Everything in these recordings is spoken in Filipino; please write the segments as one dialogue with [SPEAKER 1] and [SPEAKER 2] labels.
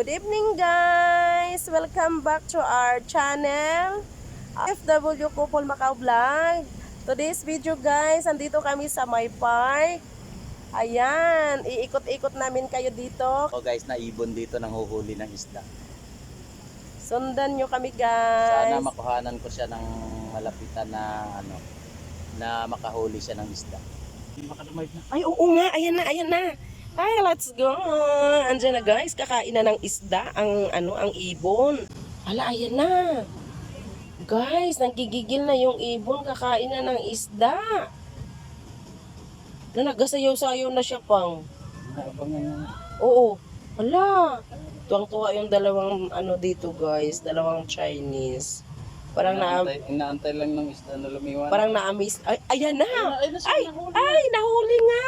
[SPEAKER 1] Good evening guys! Welcome back to our channel FW Kupol Macau Vlog. Today's video guys, andito kami sa my park. Ayan, iikot-ikot namin kayo dito.
[SPEAKER 2] O guys, naibon dito ng huhuli ng isda.
[SPEAKER 1] Sundan nyo kami guys.
[SPEAKER 2] Sana makuhanan ko siya ng malapitan na ano na makahuli siya ng isda.
[SPEAKER 1] Ay, oo nga. Ayan na, ayan na. Ay, let's go. Andiyan na guys, kakain na ng isda ang ano, ang ibon. Hala, ayan na. Guys, nagigigil na yung ibon, kakain na ng isda. Na nagasayaw-sayaw na siya pang. Oo. Hala. Tuwang-tuwa yung dalawang ano dito guys, dalawang Chinese. Parang na
[SPEAKER 2] inaantay, inaantay lang ng isda na lumiwan.
[SPEAKER 1] parang na-amaze. Ay, ayan na.
[SPEAKER 2] ay,
[SPEAKER 1] Ay, ay, nahuli nga.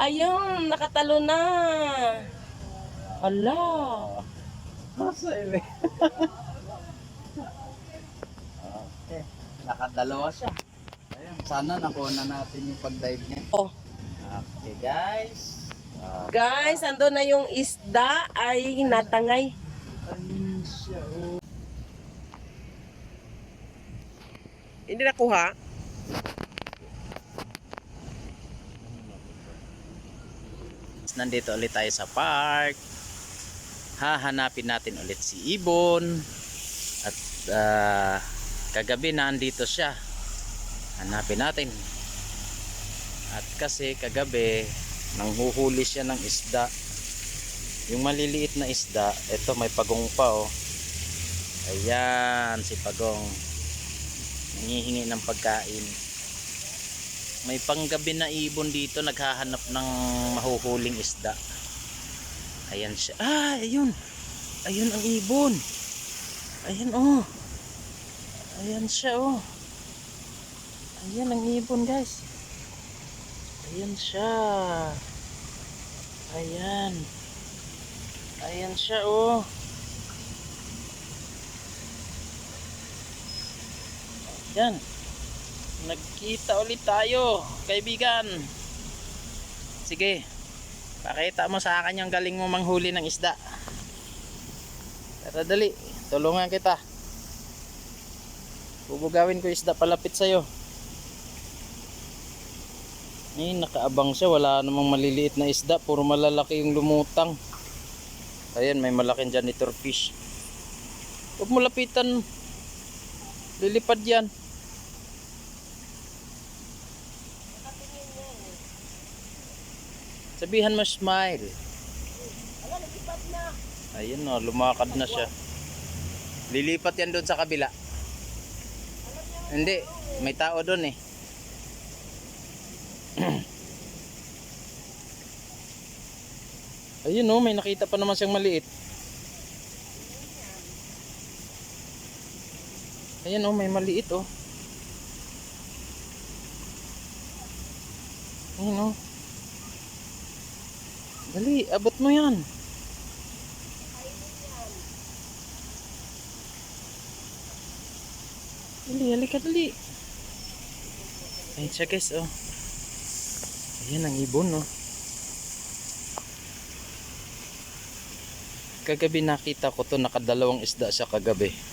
[SPEAKER 1] Ayun, nakatalo na. Hala.
[SPEAKER 2] Nasa ile. okay. Nakadalawa siya. Ayun, sana nakuha na natin yung pag-dive niya.
[SPEAKER 1] Oh.
[SPEAKER 2] Okay guys. Ah,
[SPEAKER 1] Guys, ando na yung isda ay natangay.
[SPEAKER 2] ayun siya. Oh.
[SPEAKER 1] Hindi nakuha.
[SPEAKER 2] Nandito ulit tayo sa park. Hahanapin natin ulit si Ibon. At ah, kagabi nandito siya. Hanapin natin. At kasi kagabi nanghuhuli siya ng isda. Yung maliliit na isda, ito may pagong pa oh. Ayan si pagong. Nangihingi ng pagkain. May panggabi na ibon dito naghahanap ng mahuhuling isda. Ayan siya. Ah ayun. Ayun ang ibon. Ayan oh. Ayan siya oh. Ayan ang ibon guys. Ayan siya. Ayan. Ayan siya oh ayan Nagkita ulit tayo, kaibigan. Sige, pakita mo sa akin yung galing mo manghuli ng isda. Tara dali, tulungan kita. Bubugawin ko isda palapit sa'yo. Eh, nakaabang siya. Wala namang maliliit na isda. Puro malalaki yung lumutang. Ayan, may malaking janitor fish. Huwag mo lapitan. Lilipad yan. Sabihan mo smile. Ayun o, lumakad na siya. Lilipat yan doon sa kabila. Hindi, may tao doon eh. Ayun o, may nakita pa naman siyang maliit. Ayun o, may maliit o. Ayun o. Dali, abot mo yan. Dali, halika dali. Ayun siya guys, oh. Ayan ang ibon, oh. Kagabi nakita ko to nakadalawang isda siya kagabi.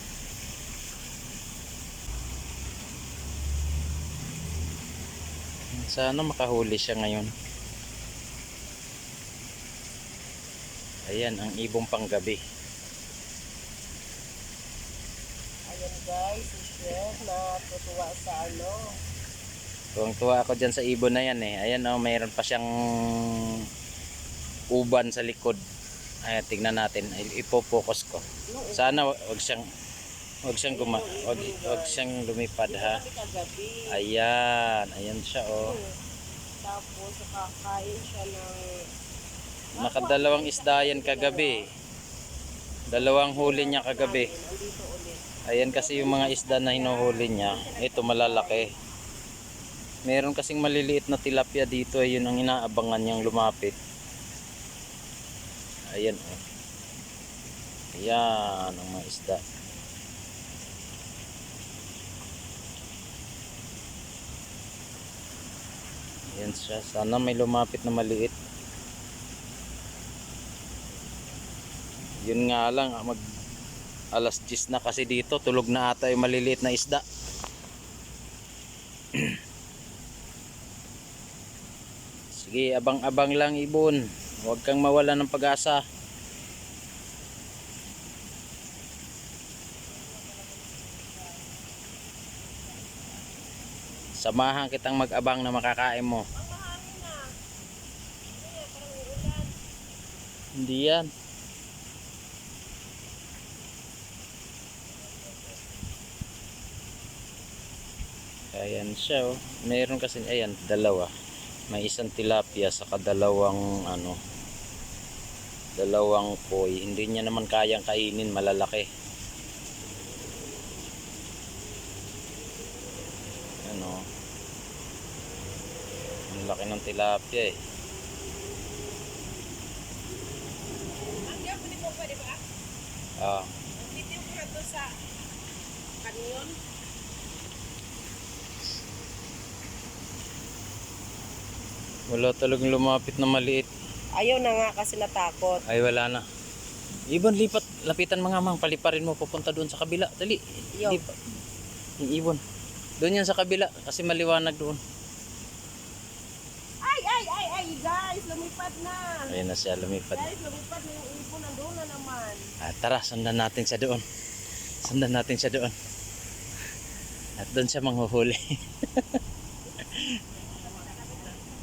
[SPEAKER 2] Sana makahuli siya ngayon. Ayan, ang ibong panggabi.
[SPEAKER 1] Ayan guys, Chef natutuwa sa ano.
[SPEAKER 2] Tuwang-tuwa ako dyan sa ibon na yan eh. Ayan oh, mayroon pa siyang uban sa likod. Ayan, tignan natin. I- Ipopokus ko. Sana wa- wag siyang wag siyang guma wag, wag siyang lumipad ha. Ayan, ayan siya oh.
[SPEAKER 1] Tapos kakain siya ng
[SPEAKER 2] Nakadalawang isda yan kagabi. Dalawang huli niya kagabi. Ayan kasi yung mga isda na hinuhuli niya. Ito malalaki. Meron kasing maliliit na tilapia dito. Ayun ang inaabangan niyang lumapit. Ayan oh. Ayan ang mga isda. Ayan siya. Sana may lumapit na maliit. Yun nga lang, ah, mag alas 10 na kasi dito, tulog na ata yung maliliit na isda. Sige, abang-abang lang ibon. Huwag kang mawala ng pag-asa. Samahan kitang mag-abang na makakain mo. Hindi yan. Ayan siya oh. Meron kasi ayan dalawa. May isang tilapia sa kadalawang ano dalawang koi. Hindi niya naman kayang kainin malalaki. Ano? Ang laki ng tilapia eh. Ah,
[SPEAKER 1] Hindi ko to sa kanyon.
[SPEAKER 2] wala talagang lumapit na maliit.
[SPEAKER 1] Ayaw na nga kasi natakot.
[SPEAKER 2] Ay wala na. Ibon lipat, lapitan mga mang, paliparin mo papunta doon sa kabila. Dali.
[SPEAKER 1] Yo.
[SPEAKER 2] Lipat. Yung ibon. Doon yan sa kabila kasi maliwanag doon.
[SPEAKER 1] Ay, ay, ay, ay, guys, lumipad na.
[SPEAKER 2] Ayun na siya lumipad.
[SPEAKER 1] Guys, lumipad na yung ibon, nandun na naman.
[SPEAKER 2] Ah, tara, sundan natin siya doon. Sundan natin siya doon. At doon siya manghuhuli.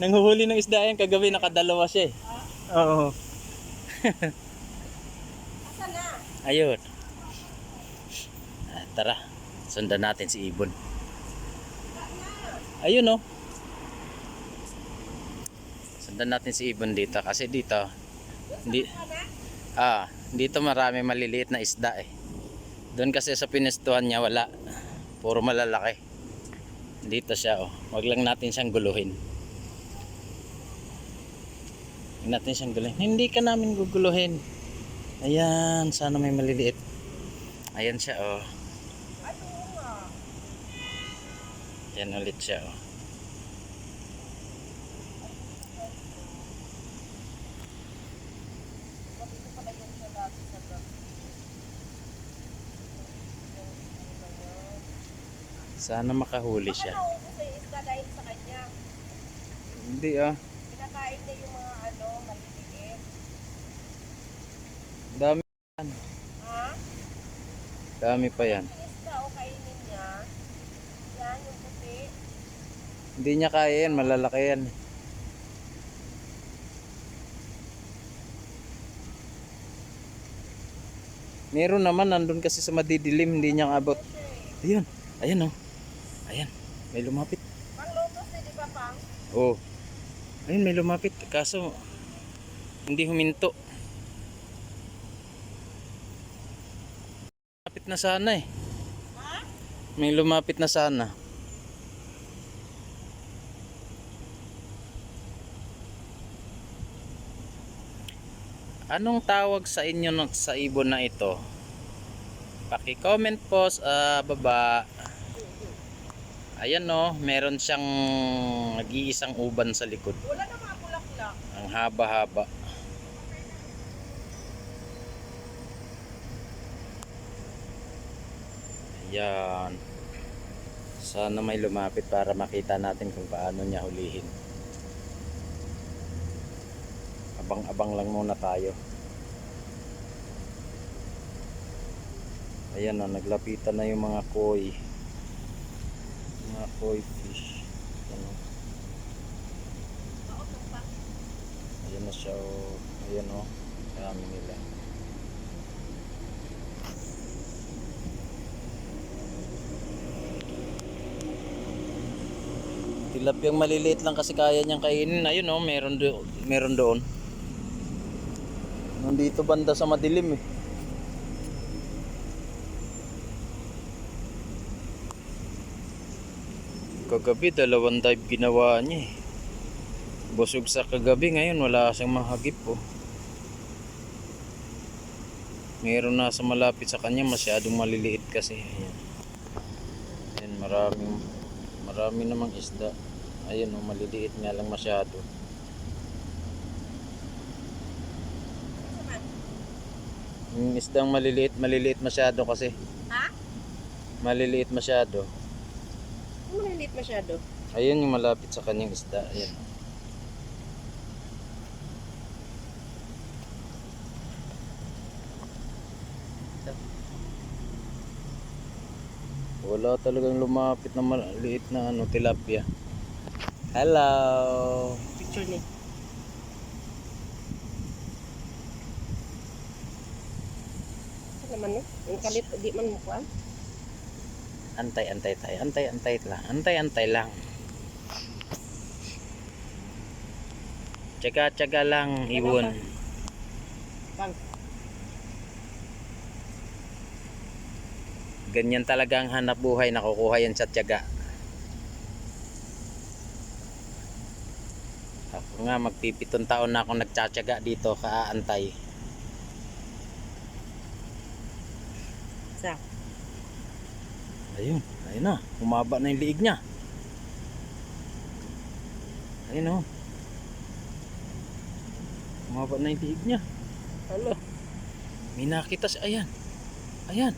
[SPEAKER 2] Nanghuhuli ng isda yan kagabi nakadalawa siya eh. Oo.
[SPEAKER 1] Asa na?
[SPEAKER 2] Ayun. Ah, tara, sundan natin si Ibon. Ayun oh. Sundan natin si Ibon dito kasi dito hindi ah, dito marami maliliit na isda eh. Doon kasi sa pinestuhan niya wala. Puro malalaki. Dito siya oh. Wag lang natin siyang guluhin. Huwag natin siyang guluhin. Hindi ka namin guguluhin. Ayan, sana may maliliit. Ayan siya, oh. Ayan ulit siya, oh. Sana makahuli siya.
[SPEAKER 1] Na yung isda dahil sa kanya.
[SPEAKER 2] Hindi, ah.
[SPEAKER 1] Kinakain niya yung mga ano, maliliit.
[SPEAKER 2] Dami.
[SPEAKER 1] Ha?
[SPEAKER 2] Dami pa yan.
[SPEAKER 1] Yung isda o kainin niya. Yan, yung puti.
[SPEAKER 2] Hindi niya kaya yan. Malalaki yan. Meron naman, nandun kasi sa madidilim, hindi niya abot. Ayun, ayun oh. Ayan, may lumapit.
[SPEAKER 1] Pang lotus na, di ba, Pang?
[SPEAKER 2] Oh. Ayun, may lumapit. Kaso, hindi huminto. Lumapit na sana eh.
[SPEAKER 1] Ha?
[SPEAKER 2] May lumapit na sana. Anong tawag sa inyo sa ibon na ito? Paki-comment po sa baba. Ayan no, meron siyang nag-iisang uban sa likod.
[SPEAKER 1] Wala na mga bulaklak.
[SPEAKER 2] Ang haba-haba. Ayan. Sana may lumapit para makita natin kung paano niya hulihin. Abang-abang lang muna tayo. Ayan na, naglapitan na yung mga koi. Mga koi fish. Ano. Ayan na siya oh. Ayan oh. Dami nila. Tilapiyang maliliit lang kasi kaya niyang kainin. Ayun oh, meron do meron doon. Nandito banda sa madilim eh. Kagabi dalawang dive ginawa niya eh. Busog sa kagabi ngayon wala siyang mahagip po. Meron na sa malapit sa kanya masyadong maliliit kasi. Ayan. Ayan maraming marami namang isda. Ayun oh, maliliit nga lang masyado. Yung isdang maliliit, maliliit masyado kasi.
[SPEAKER 1] Ha?
[SPEAKER 2] Maliliit masyado.
[SPEAKER 1] Malilit masyado?
[SPEAKER 2] Ayun yung malapit sa kanyang isda. Ayan. Wala talagang lumapit na maliit na ano, tilapia. Hello.
[SPEAKER 1] Picture ni. Ano naman no? Ang kalit, di man mo kuan.
[SPEAKER 2] Antay, antay tayo. Antay, antay lang. Antay, antay lang. Tsaga, tsaga lang, ibon. Ganyan talaga ang hanap buhay. Nakukuha yan sa tsaga. Ako nga, magpipitong taon na akong nagtsatsaga dito, kaantay. Ayun, ayun na. Humaba na yung liig niya. Ayun oh. Humaba na yung liig niya. Alo. May nakita siya. Ayan. Ayan.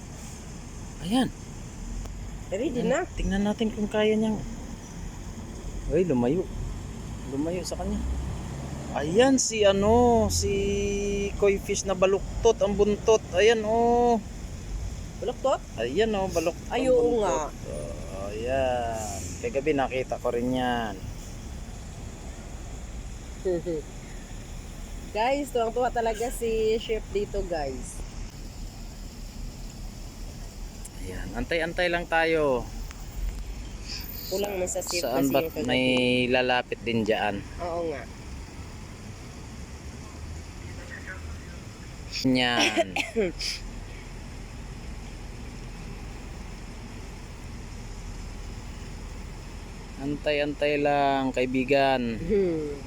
[SPEAKER 2] Ayan.
[SPEAKER 1] Ready na.
[SPEAKER 2] Tingnan natin kung kaya niyang... Ay, lumayo. Lumayo sa kanya. Ayan si ano, si koi fish na baluktot ang buntot. Ayan oh.
[SPEAKER 1] Baloktot?
[SPEAKER 2] Ayan oh, balok.
[SPEAKER 1] Ay, oo nga.
[SPEAKER 2] Oh, ayan. Kagabi nakita ko rin yan.
[SPEAKER 1] guys, tuwang-tuwa talaga si chef dito, guys.
[SPEAKER 2] Ayan, antay-antay lang tayo.
[SPEAKER 1] Kulang na sa chef
[SPEAKER 2] Saan
[SPEAKER 1] kasi
[SPEAKER 2] ba
[SPEAKER 1] yung kagabi.
[SPEAKER 2] may lalapit din dyan?
[SPEAKER 1] Oo nga.
[SPEAKER 2] Yan. Antay-antay lang, kaibigan.
[SPEAKER 1] Hmm.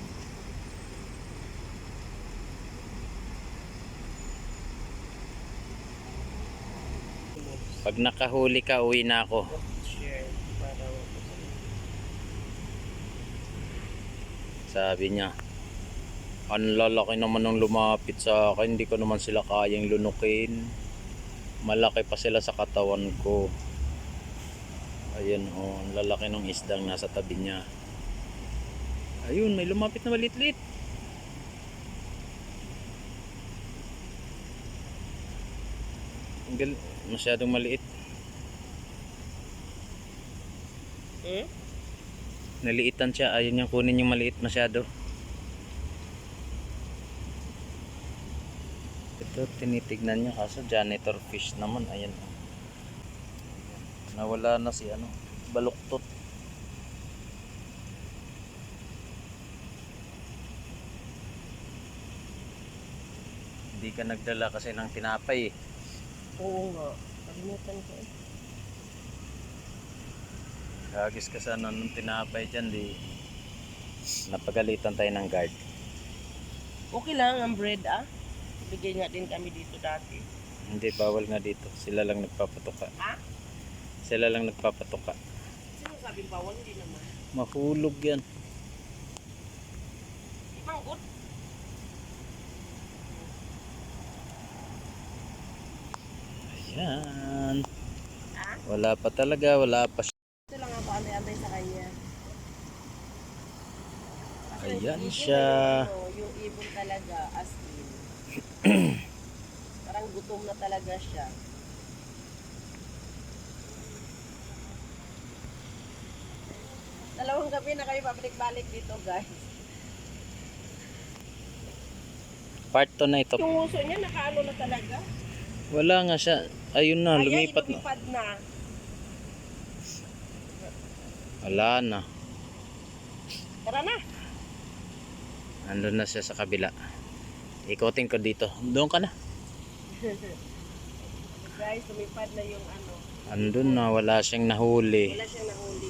[SPEAKER 2] Pag nakahuli ka, uwi na ako. Sabi niya. Ang lalaki naman ng lumapit sa akin, hindi ko naman sila kayang lunukin. Malaki pa sila sa katawan ko. Ayan oh, ang lalaki ng isdang nasa tabi niya. Ayun, may lumapit na maliit-liit. Ang masyadong maliit.
[SPEAKER 1] Hmm?
[SPEAKER 2] Naliitan siya, ayaw niyang kunin yung maliit masyado. Ito, tinitignan niya kaso janitor fish naman, ayan. Nawala na si ano, baluktot. Hindi ka nagdala kasi ng tinapay eh.
[SPEAKER 1] Oo nga. Kalimutan ko eh.
[SPEAKER 2] Kagis ka sana ng tinapay dyan, di napagalitan tayo ng guard.
[SPEAKER 1] Okay lang ang bread ah. Bigay nga din kami dito dati.
[SPEAKER 2] Hindi, bawal nga dito. Sila lang nagpapatuka.
[SPEAKER 1] Ha?
[SPEAKER 2] Sila lang nagpapatuka.
[SPEAKER 1] Sino sabi bawal? Hindi naman.
[SPEAKER 2] Mahulog yan.
[SPEAKER 1] Good.
[SPEAKER 2] Ayan.
[SPEAKER 1] Ha?
[SPEAKER 2] Wala pa talaga, wala pa siya.
[SPEAKER 1] Ito lang ako antay-antay sa kanya. Kasi
[SPEAKER 2] Ayan siya.
[SPEAKER 1] Yung, ano, yung ibon talaga as in. Parang gutom na talaga siya. Dalawang gabi na kami pabalik-balik dito guys.
[SPEAKER 2] Part 2 na ito.
[SPEAKER 1] Yung uso niya nakaano na talaga.
[SPEAKER 2] Wala nga siya. Ayun na,
[SPEAKER 1] Ayan,
[SPEAKER 2] lumipat na.
[SPEAKER 1] lumipad na.
[SPEAKER 2] Wala na.
[SPEAKER 1] Tara na.
[SPEAKER 2] Andun na siya sa kabila. Ikotin ko dito. Doon ka na.
[SPEAKER 1] Guys, lumipad na yung ano.
[SPEAKER 2] Andun na, wala siyang nahuli.
[SPEAKER 1] Wala siyang nahuli.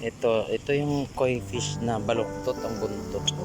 [SPEAKER 2] Ito, ito yung koi fish na baluktot ang buntot ko.